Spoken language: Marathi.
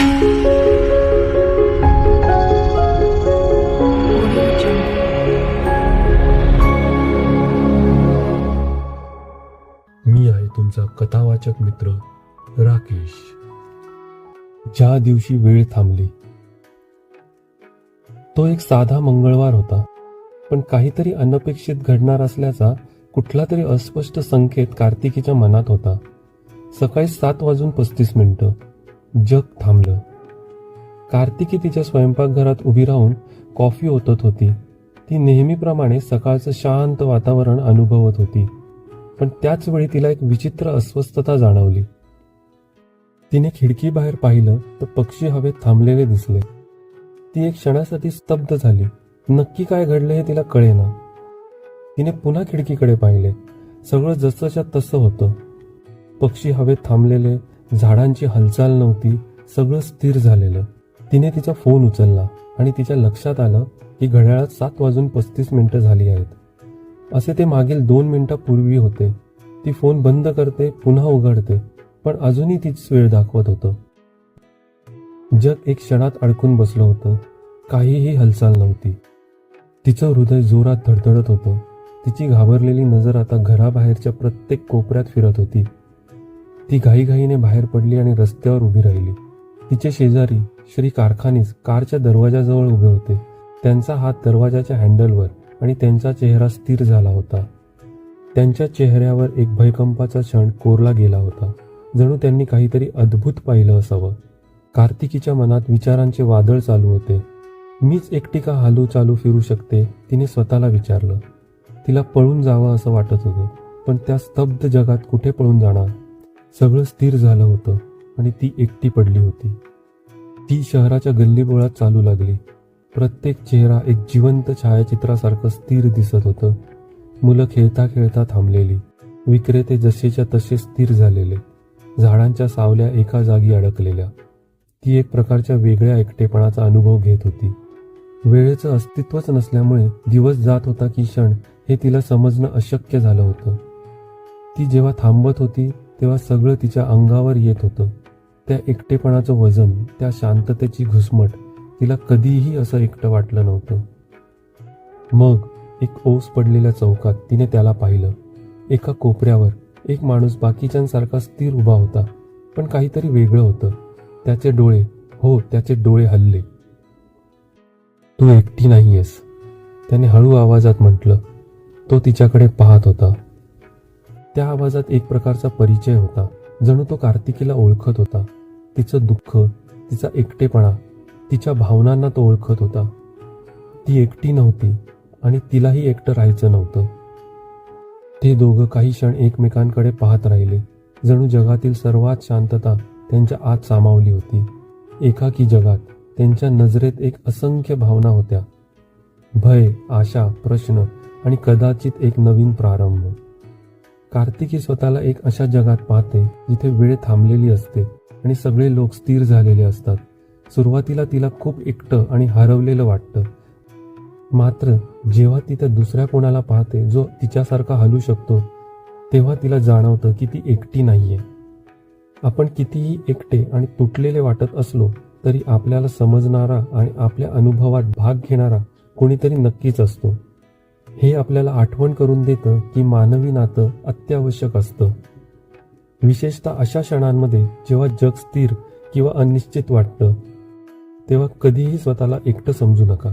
मी आहे तुमचा कथावाचक मित्र राकेश. ज्या दिवशी वेळ थांबली तो एक साधा मंगळवार होता पण काहीतरी अनपेक्षित घडणार असल्याचा कुठला तरी अस्पष्ट संकेत कार्तिकीच्या मनात होता. सकाळी सात वाजून पस्तीस मिनिटं. जग थांबलं. कार्तिकी तिच्या स्वयंपाकघरात उभी राहून कॉफी ओतत होती. ती नेहमीप्रमाणे सकाळचं शांत वातावरण अनुभवत होती. पण त्याच वेळी तिला एक विचित्र अस्वस्थता जाणवली. तिने खिडकीबाहेर पाहिलं तर पक्षी हवेत थांबलेले दिसले. ती एक क्षणासाठी स्तब्ध झाली. नक्की काय घडलं हे तिला कळेना. तिने पुन्हा खिडकीकडे पाहिले. सगळं जसंच्या तसं होतं. पक्षी हवेत थांबलेले झाडांची हालचाल नव्हती सगळं स्थिर झालेलं. तिने तिचा फोन उचलला आणि तिच्या लक्षात आलं की घड्याळात सात वाजून पस्तीस मिनिटं झाली आहेत. असे ते मागील दोन मिनिटापूर्वी होते. ती फोन बंद करते पुन्हा उघडते पण अजूनही तीच वेळ दाखवत होतं. जग एक क्षणात अडकून बसलं होतं. काहीही हालचाल नव्हती. तिचं हृदय जोरात धडधडत होतं. तिची घाबरलेली नजर आता घराबाहेरच्या प्रत्येक कोपऱ्यात फिरत होती. ती घाईघाईने बाहेर पडली आणि रस्त्यावर उभी राहिली. तिचे शेजारी श्री कारखानीस कारच्या दरवाजाजवळ उभे होते. त्यांचा हात दरवाजाच्या हँडलवर आणि त्यांचा चेहरा स्थिर झाला होता. त्यांच्या चेहऱ्यावर एक भयकंपाचा क्षण कोरला गेला होता. जणू त्यांनी काहीतरी अद्भुत पाहिलं असावं. कार्तिकीच्या मनात विचारांचे वादळ चालू होते. मीच एकटी का हालू चालू फिरू शकते तिने स्वतःला विचारलं. तिला पळून जावं असं वाटत होतं पण त्या स्तब्ध जगात कुठे पळून जाणार? सगळं स्थिर झालं होतं आणि ती एकटी पडली होती. ती शहराच्या गल्लीबोळात चालू लागली. प्रत्येक चेहरा एक जिवंत छायाचित्रासारखं स्थिर दिसत होतं. मुलं खेळता खेळता थांबलेली. विक्रेते जसेच्या तसे स्थिर झालेले. झाडांच्या सावल्या एका जागी अडकलेल्या. ती एक प्रकारच्या वेगळ्या एकटेपणाचा अनुभव घेत होती. वेळेचं अस्तित्वच नसल्यामुळे दिवस जात होता की क्षण हे तिला समजणं अशक्य झालं होतं. ती जेव्हा थांबत होती तेव्हा सगळं तिच्या अंगावर येत होतं. त्या एकटेपणाचं वजन त्या शांततेची घुसमट तिला कधीही असं एकटं वाटलं नव्हतं. मग एक ओस पडलेल्या चौकात तिने त्याला पाहिलं. एका कोपऱ्यावर एक माणूस बाकीच्यांसारखा स्थिर उभा होता पण काहीतरी वेगळं होतं. त्याचे डोळे हो त्याचे डोळे हल्ले. तू एकटी नाहीयेस त्याने हळू आवाजात म्हटलं. तो तिच्याकडे पाहत होता. त्या आवाजात एक प्रकारचा परिचय होता. जणू तो कार्तिकीला ओळखत होता. तिचं दुःख तिचा एकटेपणा तिच्या भावनांना तो ओळखत होता. ती एकटी नव्हती आणि तिलाही एकटं राहायचं नव्हतं. ते दोघं काही क्षण एकमेकांकडे पाहत राहिले. जणू जगातील सर्वात शांतता त्यांच्या आत सामावली होती. एकाकी जगात त्यांच्या नजरेत एक असंख्य भावना होत्या. भय आशा प्रश्न आणि कदाचित एक नवीन प्रारंभ. कार्तिकी स्वतःला एक अशा जगात पाहते जिथे वेळ थांबलेली असते आणि सगळे लोक स्थिर झालेले असतात. सुरुवातीला तिला खूप एकटं आणि हरवलेलं वाटतं. मात्र जेव्हा ती त्या दुसऱ्या कोणाला पाहते जो तिच्यासारखा हलू शकतो तेव्हा तिला जाणवतं की ती एकटी नाहीये. आपण कितीही एकटे आणि तुटलेले वाटत असलो तरी आपल्याला समजणारा आणि आपल्या अनुभवात भाग घेणारा कोणीतरी नक्कीच असतो. हे आपल्याला आठवण करून देतं की मानवी नातं अत्यावश्यक असतं. विशेषतः अशा क्षणांमध्ये जेव्हा जग स्थिर किंवा अनिश्चित वाटतं तेव्हा कधीही स्वतःला एकटं समजू नका.